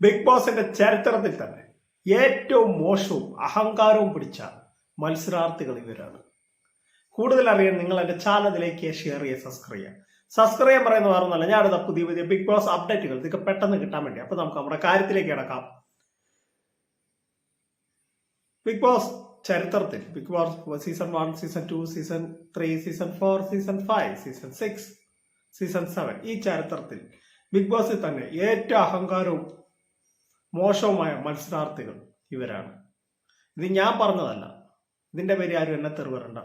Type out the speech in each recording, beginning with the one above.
Big ബോസിന്റെ ചരിത്രത്തിൽ തന്നെ ഏറ്റവും മോശവും അഹങ്കാരവും പിടിച്ച മത്സരാർത്ഥികൾ ഇവരാണ്. കൂടുതൽ അറിയാൻ നിങ്ങൾ എന്റെ ചാനലിലേക്ക് ഷെയർ ചെയ്യുക സബ്സ്ക്രൈബ് ചെയ്യുക. സബ്സ്ക്രൈബ് ചെയ്യാൻ പറയുന്ന പറഞ്ഞല്ല ഞാൻ അടുത്ത പുതിയ പുതിയ ബിഗ് ബോസ് അപ്ഡേറ്റുകൾ ഇതൊക്കെ പെട്ടെന്ന് കിട്ടാൻ വേണ്ടി. അപ്പൊ നമുക്ക് നമ്മുടെ കാര്യത്തിലേക്ക് കിടക്കാം. ബിഗ് ബോസ് ചരിത്രത്തിൽ Big Boss season one season two season three season four season five season six season seven ഈ ചരിത്രത്തിൽ ബിഗ് ബോസിൽ തന്നെ ഏറ്റവും അഹങ്കാരവും മോശവുമായ മത്സരാർത്ഥികൾ ഇവരാണ്. ഇത് ഞാൻ പറഞ്ഞതല്ല. ഇതിന്റെ പേര് ആരും എന്നെ തെറിവരണ്ട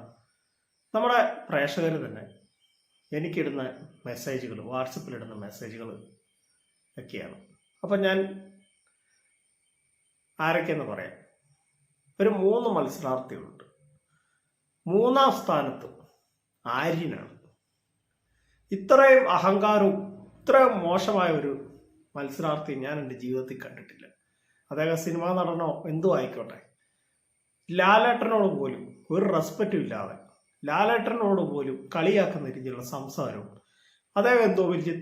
നമ്മുടെ പ്രേക്ഷകർ തന്നെ എനിക്കിടുന്ന മെസ്സേജുകൾ വാട്സപ്പിലിടുന്ന മെസ്സേജുകൾ ഒക്കെയാണ്. അപ്പം ഞാൻ ആരൊക്കെയെന്ന് പറയാം. ഒരു മൂന്ന് മത്സരാർത്ഥികളുണ്ട്. മൂന്നാം സ്ഥാനത്ത് ആര്യനാണ്. ഇത്രയും അഹങ്കാരവും ഇത്രയും മോശമായ ഒരു മത്സരാർത്ഥി ഞാൻ എന്റെ ജീവിതത്തിൽ കണ്ടിട്ടില്ല. അദ്ദേഹം സിനിമാ നടനോ എന്തു ആയിക്കോട്ടെ. ലാലേട്ടനോട് പോലും ഒരു റെസ്പെക്റ്റും ഇല്ലാതെ ലാലേട്ടനോട് പോലും കളിയാക്കുന്ന രീതിയിലുള്ള സംസാരവും അദ്ദേഹം എന്തോ വലിയ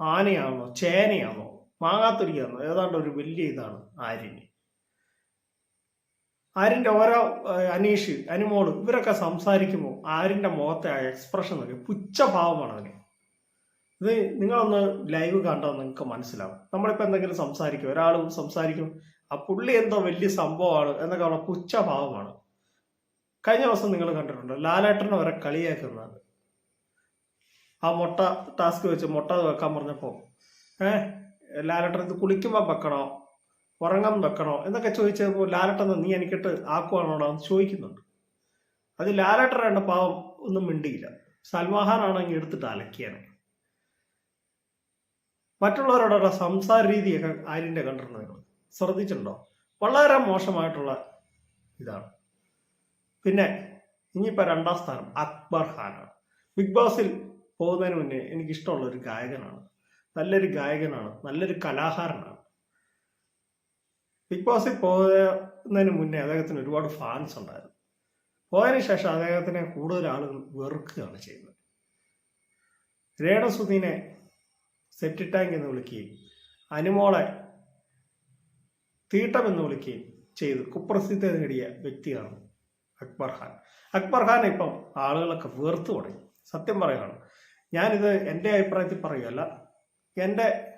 ആനയാണോ ചേനയാണോ മാങ്ങാത്തൊലിയാണോ ഏതാണ്ട് ഒരു വലിയ ഇതാണ് ആര്യന് ആര്യന്റെ ഓരോ അനീഷ് അനുമോൾ ഇവരൊക്കെ സംസാരിക്കുമ്പോൾ ആര്യന്റെ മുഖത്തെ ആ എക്സ്പ്രഷൻ നോക്കി പുച്ഛഭാവമാണ് അവന്. ഇത് നിങ്ങളൊന്ന് ലൈവ് കണ്ടാൽ നിങ്ങൾക്ക് മനസ്സിലാവും. നമ്മളിപ്പോൾ എന്തെങ്കിലും സംസാരിക്കും. ഒരാൾ സംസാരിക്കും. ആ പുള്ളി എന്തോ വലിയ സംഭവമാണ് എന്നൊക്കെ ഉള്ള പുച്ഛഭാവമാണ്. കഴിഞ്ഞ ദിവസം നിങ്ങൾ കണ്ടിട്ടുണ്ട്? ലാലേട്ടനെ വരെ കളിയാക്കുന്നത്. ആ മുട്ട ടാസ്ക് വെച്ച് മുട്ട വെക്കാൻ പറഞ്ഞപ്പോൾ ഏഹ് ലാലേട്ടൻ ഇത് കുളിക്കുമ്പോൾ വെക്കണോ? ഉറങ്ങാൻ വെക്കണോ? എന്നൊക്കെ ചോദിച്ചപ്പോൾ ലാലേട്ടൻ നീ എനിക്കിട്ട് ആക്കുവാണോടാ എന്ന് ചോദിക്കുന്നുണ്ട്. അത് ലാലേട്ടൻ പാവം ഒന്നും മിണ്ടിയില്ല. സൽമാഹാനാണെങ്കിൽ എടുത്തിട്ട് അലക്കിയാണ് മറ്റുള്ളവരോടുള്ള സംസാര രീതിയൊക്കെ ആര്യന്റെ കണ്ടിട്ടുണ്ട് നിങ്ങൾ? ശ്രദ്ധിച്ചിട്ടുണ്ടോ? വളരെ മോശമായിട്ടുള്ള ഇതാണ്. പിന്നെ ഇനിയിപ്പോൾ രണ്ടാം സ്ഥാനം അക്ബർ ഖാനാണ്. ബിഗ് ബോസിൽ പോകുന്നതിന് മുന്നേ എനിക്കിഷ്ടമുള്ള ഒരു ഗായകനാണ്. നല്ലൊരു ഗായകനാണ് നല്ലൊരു കലാകാരനാണ്. ബിഗ് ബോസിൽ പോകുന്നതിന് മുന്നേ അദ്ദേഹത്തിന് ഒരുപാട് ഫാൻസ് ഉണ്ടായിരുന്നു. പോയതിനു ശേഷം അദ്ദേഹത്തിനെ കൂടുതൽ ആളുകൾ വെറുക്കുകയാണ് ചെയ്യുന്നത്. രേണസുദീനെ സെപ്റ്റി ടാങ്ക് എന്ന് വിളിക്കുകയും അനുമോളെ തീട്ടം എന്ന് വിളിക്കുകയും ചെയ്ത്. കുപ്രസിദ്ധ നേടിയ വ്യക്തിയാണ് അക്ബർ ഖാൻ. അക്ബർ ഖാൻ ഇപ്പം ആളുകളൊക്കെ വേർത്തു തുടങ്ങി. സത്യം പറയുകയാണ്. ഞാനിത് എന്റെ അഭിപ്രായത്തിൽ പറയുകയല്ല. എന്റെ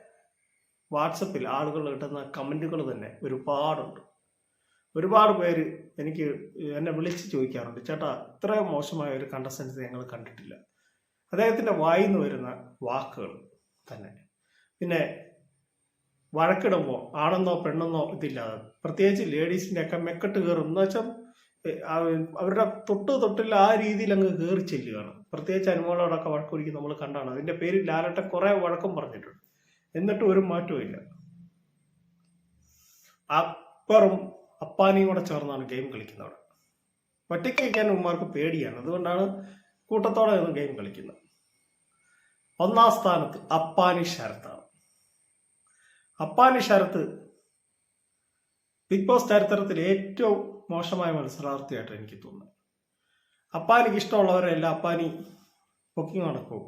വാട്സപ്പിൽ ആളുകൾ കിട്ടുന്ന കമന്റുകൾ തന്നെ ഒരുപാടുണ്ട്. ഒരുപാട് പേര് എനിക്ക് എന്നെ വിളിച്ച് ചോദിക്കാറുണ്ട്. ചേട്ടാ ഇത്രയും മോശമായ ഒരു കണ്ടസ്റ്റൻസ് ഞങ്ങൾ കണ്ടിട്ടില്ല. അദ്ദേഹത്തിന്റെ വായിന്ന് വരുന്ന വാക്കുകൾ തന്നെ. പിന്നെ വഴക്കിടുമ്പോൾ ആണെന്നോ പെണ്ണെന്നോ ഇതില്ലാതെ. പ്രത്യേകിച്ച് ലേഡീസിന്റെ ഒക്കെ മെക്കെട്ട് കയറും എന്ന് വെച്ചാൽ അവരുടെ തൊട്ട് തൊട്ടില്ല ആ രീതിയിൽ അങ്ങ് കയറി ചെല്ലുകയാണ്. പ്രത്യേകിച്ച് അനുമോളോടൊക്കെ വഴക്കൊരുക്കി നമ്മൾ കണ്ടാണ്. അതിന്റെ പേരിൽ ലാലട്ടെ കുറെ വഴക്കം പറഞ്ഞിട്ടുണ്ട്. എന്നിട്ടും ഒരു മാറ്റവും അക്ബറും അപ്പാനിയും കൂടെ ചേർന്നാണ് ഗെയിം കളിക്കുന്നത് ഒറ്റയ്ക്ക് കളിക്കാൻ ഉമ്മാർക്ക് പേടിയാണ്. അതുകൊണ്ടാണ് കൂട്ടത്തോടെ ഗെയിം കളിക്കുന്നത്. ഒന്നാം സ്ഥാനത്ത് അപ്പാനി ശരത്താണ് അപ്പാനി ശരത്ത് ബിഗ് ബോസ് ചരിത്രത്തിൽ ഏറ്റവും മോശമായ മത്സരാർത്ഥിയായിട്ട് എനിക്ക് തോന്നുന്നത്. അപ്പാനിക്ക് ഇഷ്ടമുള്ളവരെല്ലാം അപ്പാനി പൊക്കി നടക്കും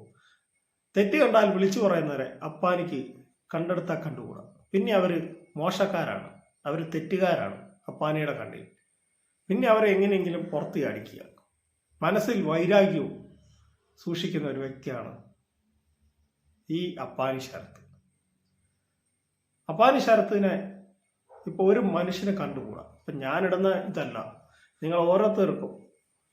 തെറ്റ് കണ്ടാൽ വിളിച്ചു പറയുന്നവരെ അപ്പാനിക്ക് കണ്ടെടുത്താൽ കണ്ടുകൂടാ. പിന്നെ അവർ മോശക്കാരാണ്. അവർ തെറ്റുകാരാണ് അപ്പാനിയുടെ കണ്ണിൽ. പിന്നെ അവരെ എങ്ങനെയെങ്കിലും പുറത്ത് കാണിക്കുക. മനസ്സിൽ വൈരാഗ്യവും സൂക്ഷിക്കുന്ന ഒരു വ്യക്തിയാണ് ഈ അപ്പാനി ശരത്ത്. അപ്പാനി ശരത്തിനെ ഇപ്പൊ ഒരു മനുഷ്യനെ കണ്ടുകൂടാ? ഇപ്പൊ ഞാനിടുന്ന ഇതല്ല. നിങ്ങൾ ഓരോരുത്തർക്കും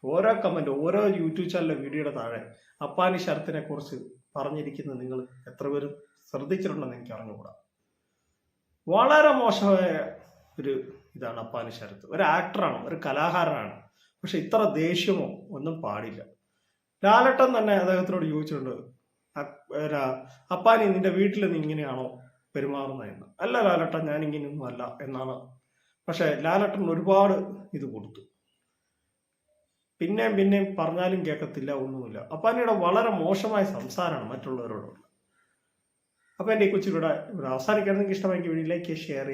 ഓരോ കമന്റ് ഓരോ യൂട്യൂബ് ചാനലിലെ വീഡിയോയുടെ താഴെ അപ്പാനി ശരത്തിനെ കുറിച്ച് പറഞ്ഞിരിക്കുന്നത് നിങ്ങൾ എത്ര പേര് ശ്രദ്ധിച്ചിട്ടുണ്ടെന്ന് എനിക്ക് അറിഞ്ഞുകൂടാ. വളരെ മോശമായ ഒരു ഇതാണ് അപ്പാനി ശരത്ത്. ഒരു ആക്ടറാണ് ഒരു കലാകാരനാണ്. പക്ഷെ ഇത്ര ദേഷ്യമോ ഒന്നും പാടില്ല. ലാലട്ടൻ തന്നെ അദ്ദേഹത്തിനോട് ചോദിച്ചിട്ടുണ്ട് "അ- രാ- അപ്പാനി നിന്റെ വീട്ടിൽ നീ ഇങ്ങനെയാണോ പെരുമാറുന്നതെന്ന് അല്ല ലാലട്ടൻ ഞാൻ ഇങ്ങനെയൊന്നും അല്ല എന്നാണ്. പക്ഷെ ലാലട്ടൻ ഒരുപാട് ഇത് കൊടുത്തു. പിന്നെയും പിന്നെയും പറഞ്ഞാലും കേൾക്കത്തില്ല ഒന്നുമില്ല. അപ്പാനിയുടെ വളരെ മോശമായ സംസാരമാണ് മറ്റുള്ളവരോടുള്ള അപ്പൊ എന്റെ ഈ കൊച്ചിലൂടെ അവസാനിക്കണമെങ്കിൽ ഇഷ്ടമെങ്കിൽ ലൈക്ക് ഷെയർ